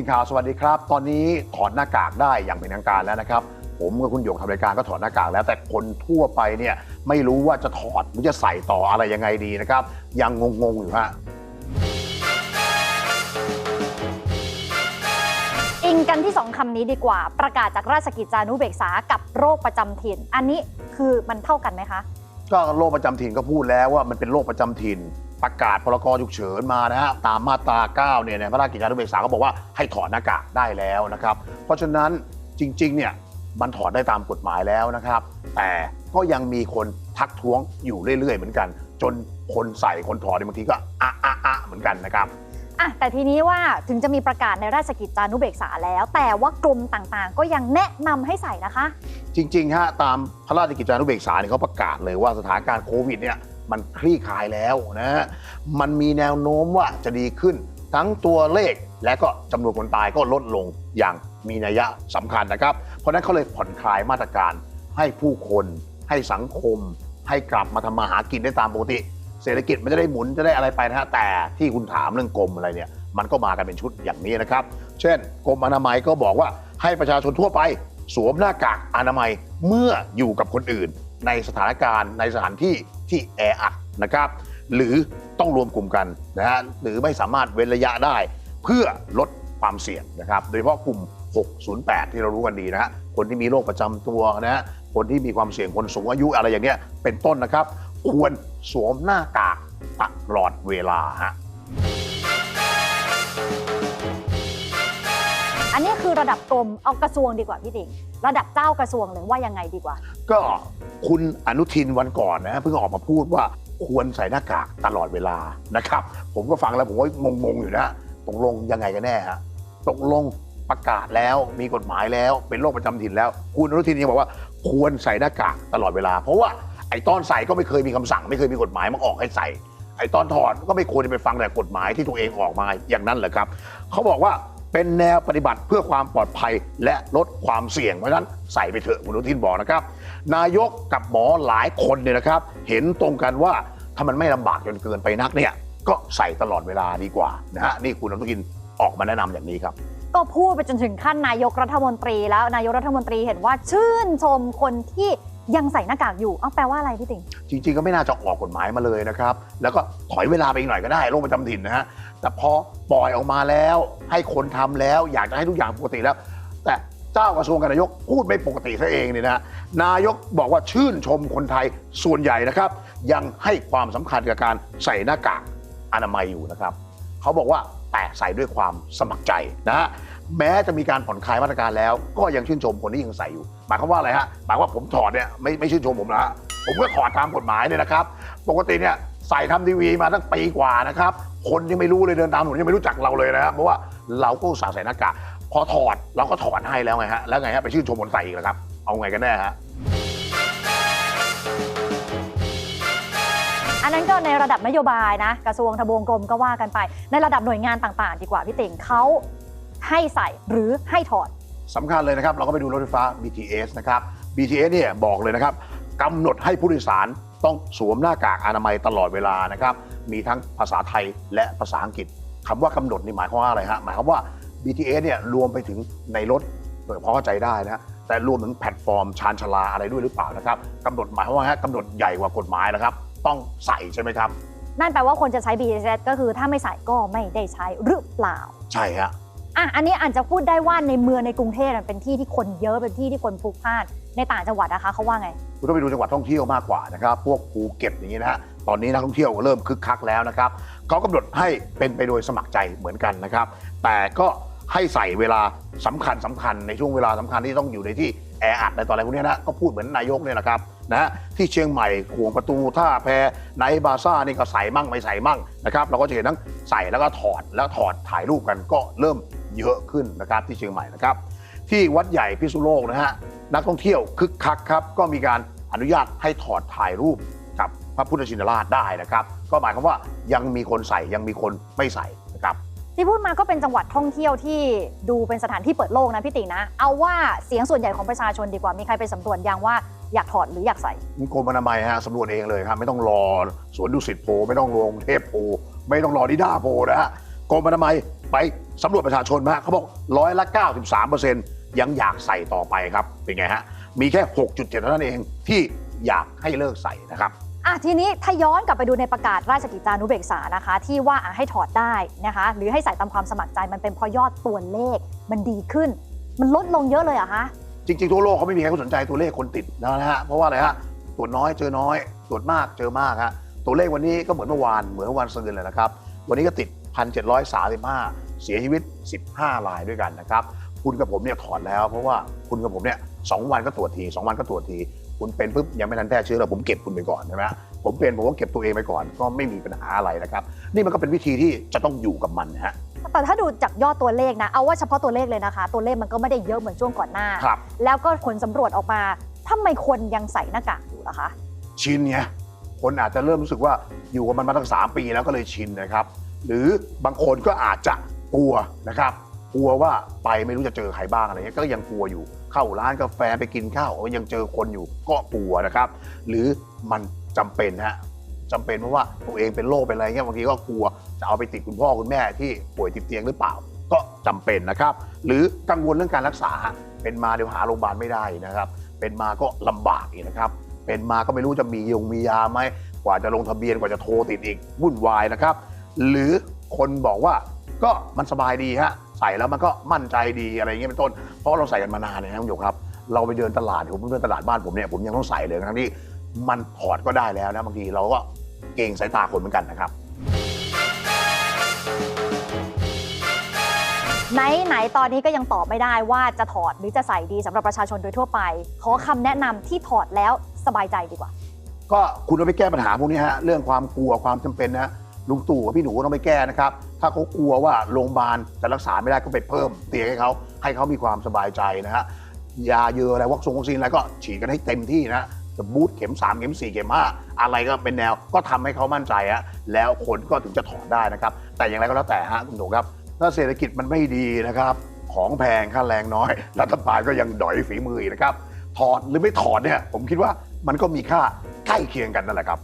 ทีมข่าวสวัสดีครับ ตอนนี้ถอดหน้ากากได้อย่างเป็นทางการแล้วนะครับ ผมกับคุณหยกทำรายการก็ถอดหน้ากากแล้วแต่คนทั่วไปเนี่ยไม่รู้ว่าจะถอดหรือจะใส่ต่ออะไรยังไงดีนะครับ ยังงงๆอยู่ฮะอิงกันที่สองคำนี้ดีกว่า ประกาศจากราชกิจจานุเบกษากับโรคประจำถิ่น อันนี้คือมันเท่ากันไหมคะ ก็โรคประจำถิ่นก็พูดแล้วว่ามันเป็นโรคประจำถิ่น ประกาศพรกฉุกเฉินมานะฮะตามมาตรา9เนี่ยในพระราชกิจจานุเบกษาก็บอกว่าให้ถอดหน้ากากได้แล้วนะครับ เพราะฉะนั้นจริงๆเนี่ยมันถอดได้ตามกฎหมายแล้วนะครับ แต่ก็ยังมีคนทักท้วงอยู่เรื่อยๆ เหมือนกัน จนคนใส่คนถอดเนี่ยบางทีก็อะอะอะเหมือนกันนะครับอะแต่ทีนี้ว่าถึงจะมีประกาศในราชกิจจานุเบกษาแล้ว แต่ว่ากรมต่างๆ ก็ยังแนะนำให้ใส่นะคะ จริงๆฮะตามพระราชกิจจานุเบกษาเนี่ยเขาประกาศเลยว่าสถานการณ์โควิดเนี่ย มันคลี่คลายแล้วนะฮะมันมีแนวโน้มว่าจะดีขึ้น ทั้งตัวเลขและก็จำนวนคนตายก็ลดลงอย่างมีนัยสำคัญนะครับ เพราะฉะนั้นเขาเลยผ่อนคลายมาตรการให้ผู้คนให้สังคม ให้กลับมาทำมาหากินได้ตามปกติ เศรษฐกิจมันจะได้หมุนจะได้อะไรไปนะฮะแต่ที่คุณถามเรื่องกรมอะไรเนี่ย มันก็มากันเป็นชุดอย่างนี้นะครับ เช่น กรมอนามัยก็บอกว่าให้ประชาชนทั่วไปสวมหน้ากากอนามัยเมื่ออยู่กับคนอื่น ในสถานการณ์ในสถานที่ ที่แออัดนะครับ หรือต้องรวมกลุ่มกันนะฮะหรือไม่สามารถเว้นระยะได้ เพื่อลดความเสี่ยงนะครับ โดยเฉพาะกลุ่ม 608 ที่เรารู้กันดีนะฮะคนที่มีโรคประจำตัวนะฮะคนที่มีความเสี่ยงคนสูงอายุอะไรอย่างเงี้ยเป็นต้นนะครับ ควรสวมหน้ากากตลอดเวลาฮะ นนี้คือระดับกรมเอากระทรวงดีกว่าพี่ติงระดับเจ้ากระทรวงเลยว่ายังไงดีกว่า ก็คุณอนุทินวันก่อนนะเพิ่งออกมาพูดว่าควรใส่หน้ากากตลอดเวลานะครับ ผมก็ฟังแล้วผมก็งงๆอยู่นะตกลงยังไงกันแน่ฮะตกลงประกาศแล้วมีกฎหมายแล้วเป็นโรคประจำถิ่นแล้ว คุณอนุทินยังบอกว่าควรใส่หน้ากากตลอดเวลา เพราะว่าไอ้ตอนใส่ก็ไม่เคยมีคำสั่ง ไม่เคยมีกฎหมายมาออกให้ใส่ไอ้ตอนถอดก็ไม่ควรจะไปฟังแต่กฎหมายที่ตัวเองออกมาอย่างนั้นเหรอครับเขาบอกว่า เป็นแนวปฏิบัติเพื่อความปลอดภัยและลดความเสี่ยงเพราะฉะนั้นใส่ไปเถอะคุณอนุทินบอกนะครับ นายกกับหมอหลายคนเนี่ยนะครับ เห็นตรงกันว่าถ้ามันไม่ลำบากจนเกินไปนักเนี่ยก็ใส่ตลอดเวลาดีกว่านะฮะนี่คุณอนุทินออกมาแนะนำอย่างนี้ครับ ก็พูดไปจนถึงขั้นนายกรัฐมนตรีแล้วนายกรัฐมนตรีเห็นว่าชื่นชมคนที่ ยังใส่หน้ากากอยู่ เอาแปลว่าอะไรพี่ติ่ง จริง ๆ ก็ไม่น่าจะออกกฎหมายมาเลยนะครับ แล้วก็ถอยเวลาไปอีกหน่อยก็ได้โรคประจำถิ่นนะฮะ แต่พอปล่อยออกมาแล้ว ให้คนทำแล้ว อยากจะให้ทุกอย่างปกติแล้ว แต่เจ้ากระทรวงกับนายกพูดไม่ปกติซะเองเนี่ยนะ นายกบอกว่าชื่นชมคนไทยส่วนใหญ่นะครับ ยังให้ความสำคัญกับการใส่หน้ากากอนามัยอยู่นะครับ เขาบอกว่าแต่ใส่ด้วยความสมัครใจนะฮะ แม้จะมีการผ่อนคลายมาตรการแล้ว ก็ยังชื่นชมคนที่ยังใส่อยู่ หมายความว่าอะไรฮะหมายว่าผมถอดเนี่ยไม่ไม่ชื่นชมผมนะฮะผมก็ถอดตามกฎหมายเนี่ยนะครับ ปกติเนี่ยใส่ทำทีวีมาตั้งปีกว่านะครับ คนยังไม่รู้เลยเดินตามถนนยังไม่รู้จักเราเลยนะครับเพราะว่าเราก็สาใส่หน้ากากพอถอดเราก็ถอดให้แล้วไงฮะแล้วไงฮะไปชื่นชมคนใส่อีกแล้วครับ เอาไงกันแน่ฮะอันนั้นก็ในระดับนโยบายนะ กระทรวงทบวงกรมก็ว่ากันไป ในระดับหน่วยงานต่างๆ ดีกว่าพี่ติ่งเขา ให้ใส่หรือให้ถอดสำคัญเลยนะครับ เราก็ไปดูรถไฟฟ้า BTS นะครับ BTS เนี่ยบอกเลยนะครับกำหนดให้ผู้โดยสารต้องสวมหน้ากากอนามัยตลอดเวลานะครับ มีทั้งภาษาไทยและภาษาอังกฤษคำว่ากำหนดนี่หมายความว่าอะไรฮะหมายความว่า BTS เนี่ยรวมไปถึงในรถเปิดพอเข้าใจได้นะฮะแต่รวมถึงแพลตฟอร์มชานชาลาอะไรด้วยหรือเปล่านะครับกำหนดหมายความว่าฮะกำหนดใหญ่กว่ากฎหมายนะครับ ต้องใส่ใช่ไหมครับ นั่นแปลว่าคนจะใช้ BTS ก็คือถ้าไม่ใส่ก็ไม่ได้ใช้หรือเปล่า ใช่ฮะ อะอันนี้อาจจะพูดได้ว่าในเมืองในกรุงเทพเป็นที่ที่คนเยอะเป็นที่ที่คนพลุกพล่านในต่างจังหวัดนะคะเขาว่าไงคุณต้องไปดูจังหวัดท่องเที่ยวมากกว่านะครับ พวกภูเก็ตอย่างนี้นะฮะตอนนี้นักท่องเที่ยวเริ่มคึกคักแล้วนะครับเขากำหนดให้เป็นไปโดยสมัครใจเหมือนกันนะครับ แต่ก็ให้ใส่เวลาสำคัญสำคัญในช่วงเวลาสำคัญที่ต้องอยู่ในที่แออัดในตอนอะไรพวกนี้นะก็พูดเหมือนนายกเนี่ยนะครับนะที่เชียงใหม่ขวงประตูท่าแพไนบาซ่านี่ก็ใส่มั่งไม่ใส่มั่งนะครับเราก็จะเห็นทั้งใส่แล้วก็ถอดแล้วถอดถ่ายรูปกันก็เริ่ม เยอะขึ้นนะครับที่เชียงใหม่นะครับ ที่วัดใหญ่พิษณุโลกนะฮะนักท่องเที่ยวคึกคักครับก็มีการอนุญาตให้ถอดถ่ายรูปกับพระพุทธชินราชได้นะครับ ก็หมายความว่ายังมีคนใส่ยังมีคนไม่ใส่นะครับที่พูดมาก็เป็นจังหวัดท่องเที่ยวที่ดูเป็นสถานที่เปิดโลกนะพี่ตินะ เอาว่าเสียงส่วนใหญ่ของประชาชนดีกว่ามีใครไปสำรวจยังว่าอยากถอดหรืออยากใส่กรมอนามัยฮะสำรวจเองเลยครับไม่ต้องรอสวนดุสิตโพลไม่ต้องลงเทพโพลไม่ต้องรอดิด้าโพลนะฮะกรมอนามัย ไปสำรวจประชาชนมาเขาบอกร้อยละ 93 ยังอยากใส่ต่อไปครับ เป็นไงฮะ มีแค่ 6.7 เท่านั้นเองที่อยากให้เลิกใส่นะครับอะทีนี้ถ้าย้อนกลับไปดูในประกาศราชกิจจานุเบกษานะคะ ที่ว่าอะให้ถอดได้นะคะ หรือให้ใส่ตามความสมัครใจมันเป็นเพราะยอดตัวเลขมันดีขึ้น มันลดลงเยอะเลยเหรอะคะจริงๆทั่วโลกเขาไม่มีใครสนใจตัวเลขคนติดนะฮะเพราะว่าอะไรฮะตรวจน้อยเจอน้อยตรวจมากเจอมากฮะตัวเลขวันนี้ก็เหมือนเมื่อวานเหมือนเมื่อวานซืนเลยนะครับ วันนี้ก็ติด 1,735 เสียชีวิต 15 รายด้วยกันนะครับ คุณกับผมเนี่ยถอดแล้วเพราะว่าคุณกับผมเนี่ยสองวันก็ตรวจทีสองวันก็ตรวจที คุณเป็นปุ๊บยังไม่ทันแพร่เชื้อเลยผมเก็บคุณไปก่อนใช่ไหมผมเป็นผมก็เก็บตัวเองไปก่อนก็ไม่มีปัญหาอะไรนะครับ นี่มันก็เป็นวิธีที่จะต้องอยู่กับมันนะฮะแต่ถ้าดูจากยอดตัวเลขนะ เอาว่าเฉพาะตัวเลขเลยนะคะ ตัวเลขมันก็ไม่ได้เยอะเหมือนช่วงก่อนหน้าครับแล้วก็ผลสำรวจออกมาทำไมคนยังใส่หน้ากากอยู่ล่ะคะ ชินไงคนอาจจะเริ่มรู้สึกว่าอยู่กับมันมาตั้งสามปีแล้วก็เลยชินนะครับ หรือบางคนก็อาจจะกลัวนะครับกลัวว่าไปไม่รู้จะเจอใครบ้างอะไรเงี้ยก็ยังกลัวอยู่ เข้าร้านกาแฟไปกินข้าวยังเจอคนอยู่ก็กลัวนะครับ หรือมันจำเป็นฮะจำเป็นเพราะว่าตัวเองเป็นโรคเป็นอะไรเงี้ยบางทีก็กลัวจะเอาไปติดคุณพ่อคุณแม่ที่ป่วยติดเตียงหรือเปล่า ก็จำเป็นนะครับ หรือกังวลเรื่องการรักษา เป็นมาเดี๋ยวหาโรงพยาบาลไม่ได้นะครับ เป็นมาก็ลำบากอีกนะครับ เป็นมาก็ไม่รู้จะมียงมียาไหมกว่าจะลงทะเบียนกว่าจะโทรติดอีกวุ่นวายนะครับ หรือคนบอกว่าก็มันสบายดีฮะใส่แล้วมันก็มั่นใจดีอะไรอย่างเงี้ยเป็นต้น เพราะเราใส่กันมานานเนี่ยนะคุณผู้ชมครับ เราไปเดินตลาดผมเดินตลาดบ้านผมเนี่ยผมยังต้องใส่เลยทั้งที่มันถอดก็ได้แล้วนะบางทีเราก็เก่งสายตาคนเหมือนกันนะครับ ไหนไหนๆตอนนี้ก็ยังตอบไม่ได้ว่าจะถอดหรือจะใส่ดีสำหรับประชาชนโดยทั่วไป ขอคำแนะนำที่ถอดแล้วสบายใจดีกว่า ก็คุณต้องไปแก้ปัญหาพวกนี้ฮะเรื่องความกลัวความจำเป็นนะ ลุงตู่กับพี่หนูก็ต้องไปแก้นะครับ ถ้าเขากลัวว่าโรงพยาบาลจะรักษาไม่ได้ก็ไปเพิ่ม เตียงให้เขาให้เขามีความสบายใจนะฮะยาเยอะอะไรวัคซีนอะไรก็ฉีดกันให้เต็มที่นะจะบูสต์เข็ม 3 เข็ม 4 เข็ม 5 อะไรก็เป็นแนวก็ทำให้เขามั่นใจฮะแล้วคนก็ถึงจะถอดได้นะครับ แต่อย่างไรก็แล้วแต่ฮะคุณหนูครับ ถ้าเศรษฐกิจมันไม่ดีนะครับ ของแพงค่าแรงน้อย รัฐบาลก็ยังดอยฝีมืออีกนะครับถอดหรือไม่ถอดเนี่ยผมคิดว่ามันก็มีค่าใกล้เคียงกันนั่นแหละครับ